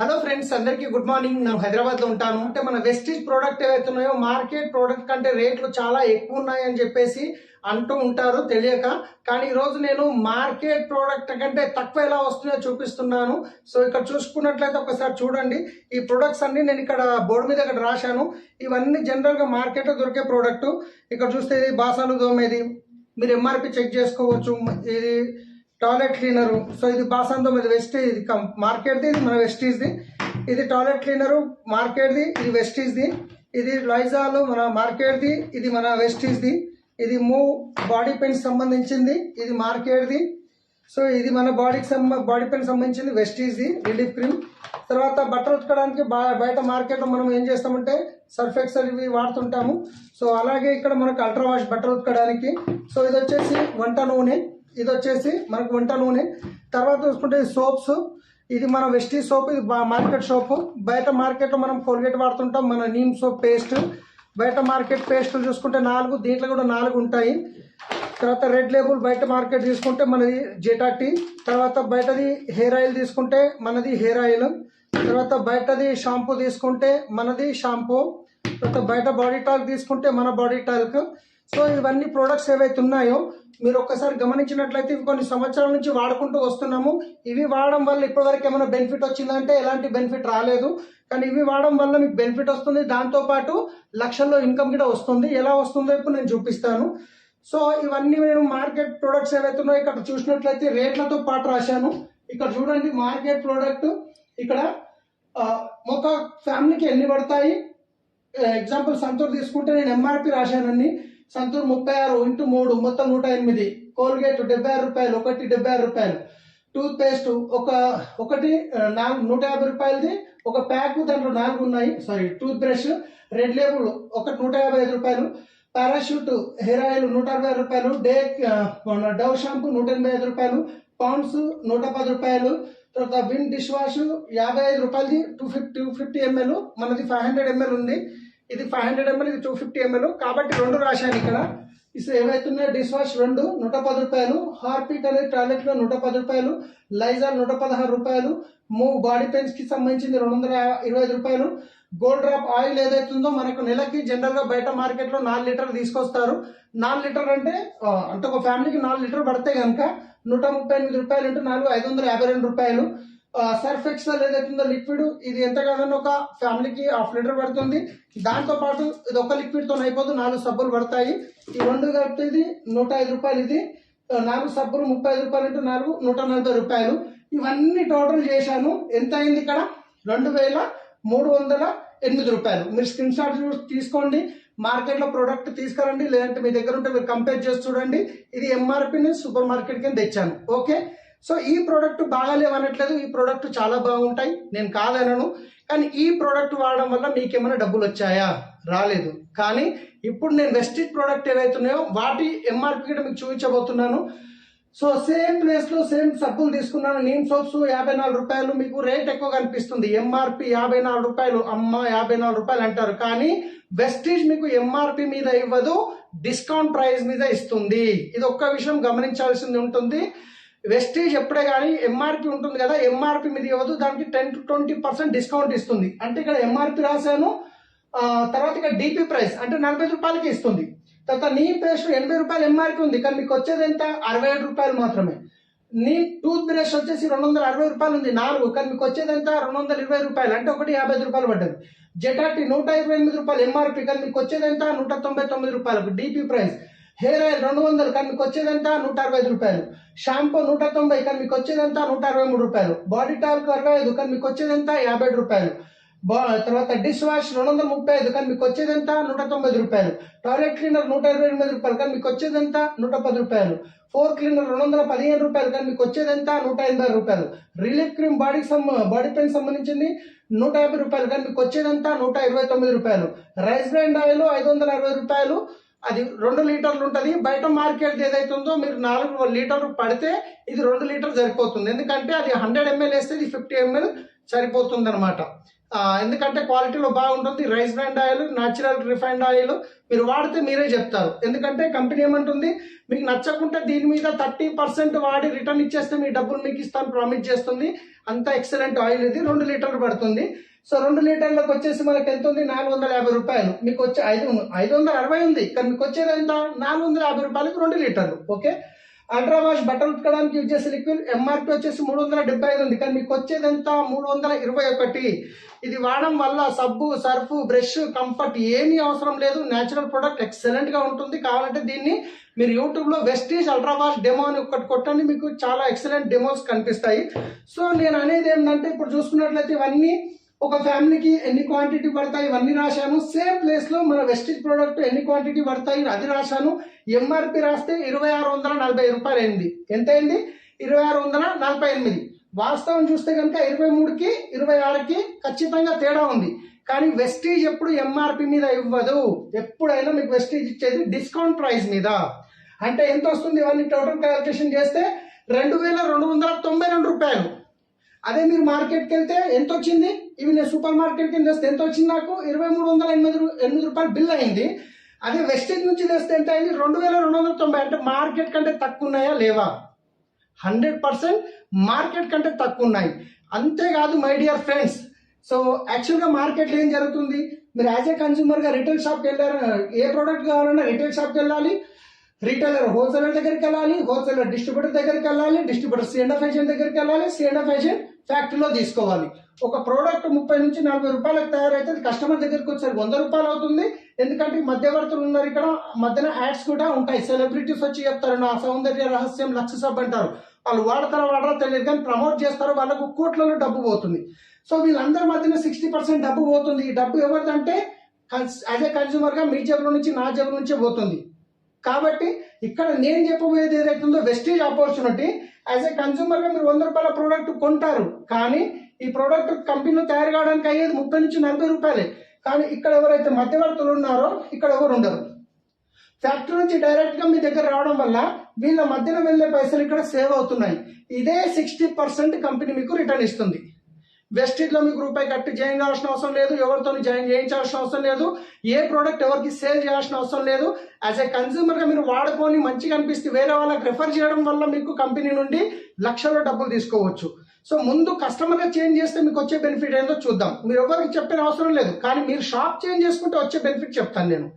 Hello friends అందరికీ good morning నేను హైదరాబాద్లో ఉంటాను. అంటే మన వెస్టీజ్ ప్రోడక్ట్ ఏవైతే ఉన్నాయో మార్కెట్ ప్రోడక్ట్ కంటే రేట్లు చాలా ఎక్కువ ఉన్నాయని చెప్పేసి అంటూ ఉంటారు తెలియక. కానీ ఈరోజు నేను మార్కెట్ ప్రోడక్ట్ కంటే తక్కువ ఎలా వస్తున్నాయో చూపిస్తున్నాను. సో ఇక్కడ చూసుకున్నట్లయితే ఒకసారి చూడండి. ఈ ప్రొడక్ట్స్ అన్ని నేను ఇక్కడ బోర్డు మీద ఇక్కడ రాశాను. ఇవన్నీ జనరల్గా మార్కెట్లో దొరికే ప్రోడక్ట్ ఇక్కడ చూస్తే ఇది బాసాలు దోమేది మీరు ఎంఆర్పి చెక్ చేసుకోవచ్చు. ఇది టాయిలెట్ క్లీనరు సో ఇది బాసంతో ఇది వెస్ట్ ఇది మార్కెట్ది ఇది మన వెస్టీజ్ది ఇది టాయిలెట్ క్లీనరు మార్కెట్ది ఇది వెస్టీజ్ది ఇది లైజాలు మన మార్కెట్ది ఇది మన వెస్టీజ్ది ఇది మూవ్ బాడీ పెయిన్ సంబంధించింది ఇది మార్కెట్ది సో ఇది మన బాడీకి సంబ బాడీ పెయిన్ సంబంధించింది వెస్టీజ్ది రిలీఫ్ క్రీమ్ తర్వాత బట్టలు ఉతకడానికి బా- బయట మార్కెట్లో మనం ఏం చేస్తామంటే సర్ఫ్ ఎక్సెల్ ఇవి వాడుతుంటాము. సో అలాగే ఇక్కడ మనకు అల్ట్రా వాష్ బట్టలు ఉతకడానికి. సో ఇది వచ్చేసి వంట నూనె. ఇది వచ్చేసి మనకు వంట నూనె. తర్వాత చూసుకుంటే సోప్స్. ఇది మన వెస్టీ సోప్ ఇది మార్కెట్ సోప్. బయట మార్కెట్లో మనం కోల్గేట్ వాడుతుంటాం మన నీమ్ సోప్ పేస్ట్. బయట మార్కెట్ పేస్టులు చూసుకుంటే నాలుగు దీంట్లో కూడా నాలుగు ఉంటాయి. తర్వాత రెడ్ లేబుల్ బయట మార్కెట్ తీసుకుంటే మనది జెటా టీ. తర్వాత బయటది హెయిర్ ఆయిల్ తీసుకుంటే మనది హెయిర్ ఆయిల్. తర్వాత బయటది షాంపూ తీసుకుంటే మనది షాంపూ. తర్వాత బయట బాడీ టాల్క్ తీసుకుంటే మన బాడీ టాల్క్. సో ఇవన్నీ ప్రోడక్ట్స్ ఏవైతే ఉన్నాయో మీరు ఒక్కసారి గమనించినట్లయితే ఇవి కొన్ని సంవత్సరాల నుంచి వాడుకుంటూ వస్తున్నాము. ఇవి వాడడం వల్ల ఇప్పటివరకు ఏమైనా బెనిఫిట్ వచ్చిందంటే ఎలాంటి బెనిఫిట్ రాలేదు. కానీ ఇవి వాడడం వల్ల మీకు బెనిఫిట్ వస్తుంది. దాంతో పాటు లక్షల్లో ఇన్కమ్ కూడా వస్తుంది. ఎలా వస్తుందో ఇప్పుడు నేను చూపిస్తాను. సో ఇవన్నీ నేను మార్కెట్ ప్రొడక్ట్స్ ఏవైతే ఉన్నాయో ఇక్కడ చూసినట్లయితే రేట్లతో పాటు రాశాను. ఇక్కడ చూడండి మార్కెట్ ప్రోడక్ట్ ఇక్కడ ఒక ఫ్యామిలీకి ఎన్ని పడతాయి? ఎగ్జాంపుల్ సంతూర్ తీసుకుంటే నేను ఎంఆర్పి రాశానండి సంతూర్ ముప్పై ఆరు ఇంటూ మూడు మొత్తం నూట ఎనిమిది. కోల్గేట్ డెబ్బై ఆరు రూపాయలు ఒకటి డెబ్బై ఆరు రూపాయలు. టూత్ పేస్ట్ ఒక ఒకటి నాలుగు నూట యాభై రూపాయలది. ఒక ప్యాక్ దాంట్లో నాలుగు ఉన్నాయి. Sorry tooth brush red label ఒకటి నూట యాభై ఐదు రూపాయలు. పారాషూట్ హెయిర్ ఆయిల్ నూట అరవై రూపాయలు. డే డవ్ షాంపూ నూట ఎనభై ఐదు రూపాయలు. పౌండ్స్ నూట పది రూపాయలు. తర్వాత విన్ డిష్ వాష్ యాభై ఐదు రూపాయలది. Two fifty two fifty ML. మనది ఫైవ్ హండ్రెడ్ ఎంఎల్ ఉంది. ఇది ఫైవ్ హండ్రెడ్ ఎంఎల్ ఇది టూ ఫిఫ్టీ ఎంఎల్ కాబట్టి రెండు రాశాను ఇక్కడ. ఇసు ఏవైతే డిష్ వాష్ రెండు నూట పది రూపాయలు. హార్పిక్ అనేది టాయిలెట్లో నూట పది రూపాయలు. లైజాల్ నూట పదహారు రూపాయలు. మూవ్ బాడీ పెయిన్స్కి సంబంధించింది రెండు వందల ఇరవై ఐదు రూపాయలు. గోల్డ్ డ్రాప్ ఆయిల్ ఏదైతుందో మనకు నెలకి జనరల్గా బయట మార్కెట్లో నాలుగు లీటర్ తీసుకొస్తారు. నాలుగు లీటర్ అంటే అంటే ఒక ఫ్యామిలీకి నాలుగు లీటర్ పడితే కనుక నూట ముప్పై ఎనిమిది రూపాయలు అంటే నాలుగు ఐదు వందల యాభై రెండు రూపాయలు. సర్ఫ్ ఎక్సెల్ ఏదైతే ఉందో లిక్విడ్ ఇది ఎంత కాదని ఒక ఫ్యామిలీకి హాఫ్ లీటర్ పడుతుంది. దాంతో పాటు ఇది ఒక లిక్విడ్తో అయిపోదు నాలుగు సబ్బులు పడతాయి. ఈ రెండు కలిపితే ఇది నూట ఐదు రూపాయలు ఇది. నాలుగు సబ్బులు ముప్పై ఐదు రూపాయలు ఇంటూ నాలుగు నూట నలభై రూపాయలు. ఇవన్నీ టోటల్ చేశాను. ఎంత అయింది ఇక్కడ? రెండు వేల మూడు వందల ఎనిమిది రూపాయలు. మీరు స్క్రీన్ షాట్ చూ- తీసుకోండి. మార్కెట్లో ప్రోడక్ట్ తీసుకురండి. లేదంటే మీ దగ్గర ఉంటే మీరు కంపేర్ చేసి చూడండి. ఇది ఎంఆర్పీని సూపర్ మార్కెట్ కింద తెచ్చాను. ఓకే? సో ఈ ప్రోడక్ట్ బాగాలేవు అనట్లేదు ఈ ప్రోడక్ట్ చాలా బాగుంటాయి. నేను కాదనను కానీ ఈ ప్రోడక్ట్ వాడడం వల్ల మీకేమైనా డబ్బులు వచ్చాయా? రాలేదు. కానీ ఇప్పుడు నేను వెస్టిజ్ ప్రోడక్ట్ ఏవైతే ఉన్నాయో వాటి ఎంఆర్పి కూడా మీకు చూపించబోతున్నాను. సో సేమ్ ప్లేస్లో సేమ్ సబ్బులు తీసుకున్నాను. నీమ్ సోప్స్ యాభై నాలుగు రూపాయలు మీకు రేట్ ఎక్కువ కనిపిస్తుంది. ఎంఆర్పి యాభై నాలుగు రూపాయలు అమ్మ యాభై నాలుగు రూపాయలు అంటారు. కానీ వెస్టీజ్ మీకు ఎంఆర్పి మీద ఇవ్వదు డిస్కౌంట్ ప్రైస్ మీద ఇస్తుంది. ఇది ఒక్క విషయం గమనించాల్సింది ఉంటుంది. వెస్టేజ్ ఎప్పుడే కానీ ఎంఆర్పి ఉంటుంది కదా ఎంఆర్పి మీద ఇవ్వదు దానికి ten to twenty percent discount ఇస్తుంది. అంటే ఇక్కడ ఎంఆర్పి రాశాను తర్వాత ఇక్కడ డీపీ ప్రైస్ అంటే నలభై రూపాయలకి ఇస్తుంది. తర్వాత నీ పేస్ట్ ఎనభై రూపాయలు ఎంఆర్పి ఉంది కానీ మీకు వచ్చేది ఎంత? అరవై ఏడు రూపాయలు మాత్రమే. నీ టూత్ బ్రష్ వచ్చేసి రెండు వందల అరవై రూపాయలు ఉంది నాలుగు కానీ మీకు వచ్చేది ఎంత? రెండు వందల ఇరవై రూపాయలు అంటే ఒకటి యాభై ఐదు రూపాయలు పడ్డది. జెటాటి నూట ఇరవై ఎనిమిది రూపాయలు ఎంఆర్పి కానీ మీకు వచ్చేది ఎంత? నూట తొంభై తొమ్మిది రూపాయలకు డీపీ ప్రైస్ హెయిర్ ఆయిల్ రెండు వందలు కానీ మీకు వచ్చేది నూట అరవై ఐదు రూపాయలు. షాంపూ నూట తొంభై కానీ మీకు వచ్చేది నూట అరవై మూడు రూపాయలు. బాడీ టాల్క్ అరవై ఐదు కానీ మీకు వచ్చేది యాభై రూపాయలు. బా- తర్వాత డిష్ వాష్ రెండు వందల ముప్పై ఐదు కానీ మీకు వచ్చేది నూట తొంభై ఐదు రూపాయలు. టాయిలెట్ క్లీనర్ నూట ఇరవై ఎనిమిది రూపాయలు కానీ మీకు వచ్చేది నూట పది రూపాయలు. ఫోర్ క్లీనర్ రెండు వందల పదిహేను రూపాయలు కానీ మీకు వచ్చేది నూట ఎనభై రూపాయలు. రిలీఫ్ క్రీమ్ బాడీకి సంబ బాడీ పెయిన్ సంబంధించింది నూట యాభై రూపాయలు కానీ మీకు వచ్చేదంతా నూట ఇరవై తొమ్మిది రూపాయలు. రైస్ బ్రాండ్ ఆయిల్ ఐదు వందల అరవై రూపాయలు. అది రెండు లీటర్లు ఉంటుంది. బయట మార్కెట్ ఏదైతే ఉందో మీరు నాలుగు లీటర్లు పడితే ఇది రెండు లీటర్ సరిపోతుంది. ఎందుకంటే అది హండ్రెడ్ ఎంఎల్ వేస్తే ఇది ఫిఫ్టీ ఎంఎల్ సరిపోతుంది అనమాట ఎందుకంటే క్వాలిటీలో బాగుంటుంది. Rice bran oil natural refined oil మీరు వాడితే మీరే చెప్తారు. ఎందుకంటే కంపెనీ ఏమంటుంది? మీకు నచ్చకుంటే దీని మీద థర్టీ పర్సెంట్ వాడి రిటర్న్ ఇచ్చేస్తే మీ డబ్బులు మీకు ఇస్తాను ప్రామిస్ చేస్తుంది. అంత ఎక్సలెంట్ ఆయిల్ ఇది. రెండు లీటర్లు పడుతుంది. సో రెండు లీటర్లకు వచ్చేసి మనకి ఎంత ఉంది? నాలుగు వందల యాభై రూపాయలు. మీకు వచ్చే ఐదు ఐదు వందల అరవై ఉంది. కానీ మీకు వచ్చేది ఎంత? నాలుగు వందల యాభై రూపాయలకు రెండు లీటర్లు. ఓకే? అల్ట్రా వాష్ బట్టలు ఉతకడానికి యూజ్ చేసే లిక్విడ్ ఎంఆర్పి వచ్చేసి మూడు వందల డెబ్బై ఐదు ఉంది. కానీ మీకు వచ్చేది ఎంత? మూడు వందల ఇరవై ఒకటి. ఇది వాడడం వల్ల సబ్బు సర్ఫ్ బ్రష్ కంఫర్ట్ ఏమీ అవసరం లేదు. న్యాచురల్ ప్రోడక్ట్ ఎక్సలెంట్గా ఉంటుంది. కావాలంటే దీన్ని మీరు యూట్యూబ్లో వెస్టీజ్ అల్ట్రా వాష్ డెమో అని ఒకటి కొట్టండి. మీకు చాలా ఎక్సలెంట్ డెమోస్ కనిపిస్తాయి. సో నేను అనేది ఏంటంటే ఇప్పుడు చూసుకున్నట్లయితే ఇవన్నీ ఒక ఫ్యామిలీకి ఎన్ని క్వాంటిటీ పడతాయి ఇవన్నీ రాశాను. సేమ్ ప్లేస్లో మన వెస్టిజ్ ప్రోడక్ట్ ఎన్ని క్వాంటిటీ పడతాయి అది రాశాను. ఎంఆర్పి రాస్తే ఇరవై ఆరు వందల నలభై రూపాయలు అయింది ఎంత అయింది ఇరవై ఆరు వందల నలభై ఎనిమిది. వాస్తవం చూస్తే కనుక ఇరవై మూడుకి ఇరవై ఆరుకి ఖచ్చితంగా తేడా ఉంది. కానీ వెస్టీజ్ ఎప్పుడు ఎంఆర్పి మీద ఇవ్వదు. ఎప్పుడైనా మీకు వెస్టీజ్ ఇచ్చేది డిస్కౌంట్ ప్రైస్ మీద. అంటే ఎంత వస్తుంది? ఇవన్నీ టోటల్ క్యాలిక్యులేషన్ చేస్తే రెండు వేల రెండు వందల తొంభై రెండు రూపాయలు. అదే మీరు మార్కెట్కి వెళ్తే ఎంత వచ్చింది ఇవి నేను సూపర్ మార్కెట్కి తెస్తే ఎంత వచ్చింది నాకు? ఇరవై మూడు వందల ఎనిమిది ఎనిమిది రూపాయలు బిల్ అయింది. అదే వెస్టేజ్ నుంచి తెస్తే ఎంత అయింది? రెండు వేల రెండు వందల తొంభై అంటే మార్కెట్ కంటే తక్కువ ఉన్నాయా లేవా? హండ్రెడ్ పర్సెంట్ మార్కెట్ కంటే తక్కువ ఉన్నాయి అంతేకాదు మై డియర్ ఫ్రెండ్స్ సో యాక్చువల్గా మార్కెట్లో ఏం జరుగుతుంది? మీరు యాజ్ ఏ కన్స్యూమర్గా రిటైల్ షాప్కి వెళ్ళారు? ఏ ప్రోడక్ట్ కావాలన్నా రిటైల్ షాప్కి వెళ్ళాలి. రీటైలర్ హోల్సేలర్ దగ్గరికి వెళ్ళాలి. హోల్సేలర్ డిస్ట్రిబ్యూటర్ దగ్గరికి వెళ్ళాలి. డిస్ట్రిబ్యూటర్ సిఎండ్ఎఫ్ ఏజెంట్ దగ్గరికి వెళ్ళాలి. సిఎండ్ఎఫ్ ఏజెంట్ ఫ్యాక్టరీలో తీసుకోవాలి. ఒక ప్రోడక్ట్ ముప్పై నుంచి నలభై రూపాయలకు తయారైతే కస్టమర్ దగ్గరికి వచ్చేసరికి వంద రూపాయలు అవుతుంది. ఎందుకంటే మధ్యవర్తులు ఉన్నారు ఇక్కడ మధ్యన యాడ్స్ కూడా ఉంటాయి. సెలబ్రిటీస్ వచ్చి చెప్తారు నా సౌందర్య రహస్యం లక్ష సబ్ అంటారు. వాళ్ళు వాడతారో వాడరో తెలియదు కానీ ప్రమోట్ చేస్తారో వాళ్ళకు కోట్లలో డబ్బు పోతుంది. సో వీళ్ళందరి మధ్యన సిక్స్టీ పర్సెంట్ డబ్బు పోతుంది. ఈ డబ్బు ఎవరిదంటే యాజ్ ఏ కన్స్యూమర్గా మీ జేబుల నుంచి నా జేబుల నుంచే పోతుంది. కాబట్టి ఇక్కడ నేను చెప్పబోయేది ఏదైతుందో వెస్టేజ్ ఆపర్చునిటీ యాజ్ ఏ కన్సూమర్గా మీరు వంద రూపాయల ప్రోడక్ట్ కొంటారు. కానీ ఈ ప్రోడక్ట్ కంపెనీలో తయారు కావడానికి అయ్యేది ముప్పై నుంచి నలభై రూపాయలే. కానీ ఇక్కడ ఎవరైతే మధ్యవర్తులు ఉన్నారో ఇక్కడ ఎవరు ఉండరు. ఫ్యాక్టరీ నుంచి డైరెక్ట్గా మీ దగ్గర రావడం వల్ల వీళ్ళ మధ్యన వెళ్ళే పైసలు ఇక్కడ సేవ్ అవుతున్నాయి. ఇదే సిక్స్టీ పర్సెంట్ కంపెనీ మీకు రిటర్న్ ఇస్తుంది. వెస్టిజ్లో మీకు రూపాయి కట్టి జాయిన్ కావాల్సిన అవసరం లేదు ఎవరితో జాయిన్ చేయించాల్సిన అవసరం లేదు ఏ ప్రోడక్ట్ ఎవరికి సేల్ చేయాల్సిన అవసరం లేదు. యాజ్ ఏ కన్సూమర్గా మీరు వాడుకొని మంచిగా అనిపిస్తే వేరే వాళ్ళకి రెఫర్ చేయడం వల్ల మీకు కంపెనీ నుండి లక్షల్లో డబ్బులు తీసుకోవచ్చు. సో ముందు కస్టమర్గా చేంజ్ చేస్తే మీకు వచ్చే బెనిఫిట్ ఏందో చూద్దాం. మీరు ఎవరికి చెప్పిన అవసరం లేదు కానీ మీరు షాప్ చేంజ్ చేసుకుంటే వచ్చే బెనిఫిట్ చెప్తాను నేను.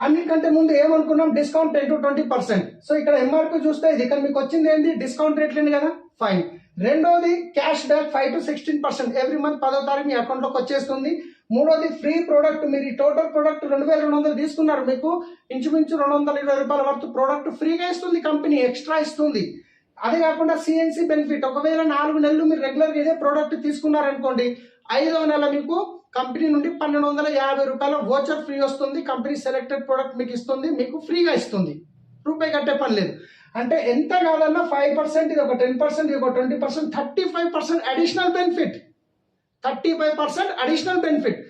అన్నిటికంటే ముందు ఏమనుకున్నాం? Discount ten to twenty percent so ఇక్కడ ఎంఆర్పి చూస్తే ఇది ఇక్కడ మీకు వచ్చింది ఏంటి డిస్కౌంట్ రేట్ రేట్లు కదా? ఫైన్ రెండోది cash back five to sixteen percent every month పదో తారీఖు మీ అకౌంట్లోకి వచ్చేస్తుంది. మూడోది ఫ్రీ ప్రోడక్ట్ మీరు ఈ టోటల్ ప్రోడక్ట్ రెండు వేల రెండు వందలు తీసుకున్నారు మీకు. ఇంచుమించు రెండు వందల ఇరవై రూపాయల వరకు ప్రోడక్ట్ ఫ్రీగా ఇస్తుంది కంపెనీ ఎక్స్ట్రా ఇస్తుంది. అదే కాకుండా సిఎన్సి బెనిఫిట్ ఒకవేళ నాలుగు నెలలు మీరు రెగ్యులర్గా ఇదే ప్రోడక్ట్ తీసుకున్నారనుకోండి ఐదవ నెల మీకు కంపెనీ నుండి పన్నెండు వందల యాభై రూపాయల వోచర్ ఫ్రీ వస్తుంది. కంపెనీ సెలెక్టెడ్ ప్రోడక్ట్ మీకు ఇస్తుంది మీకు ఫ్రీగా ఇస్తుంది. రూపాయి కట్టే పని లేదు. అంటే ఎంత కాదన్నా ఫైవ్ పర్సెంట్ ఇది ఒక టెన్ పర్సెంట్ ఇది ఒక twenty percent thirty five percent additional benefit thirty five percent additional benefit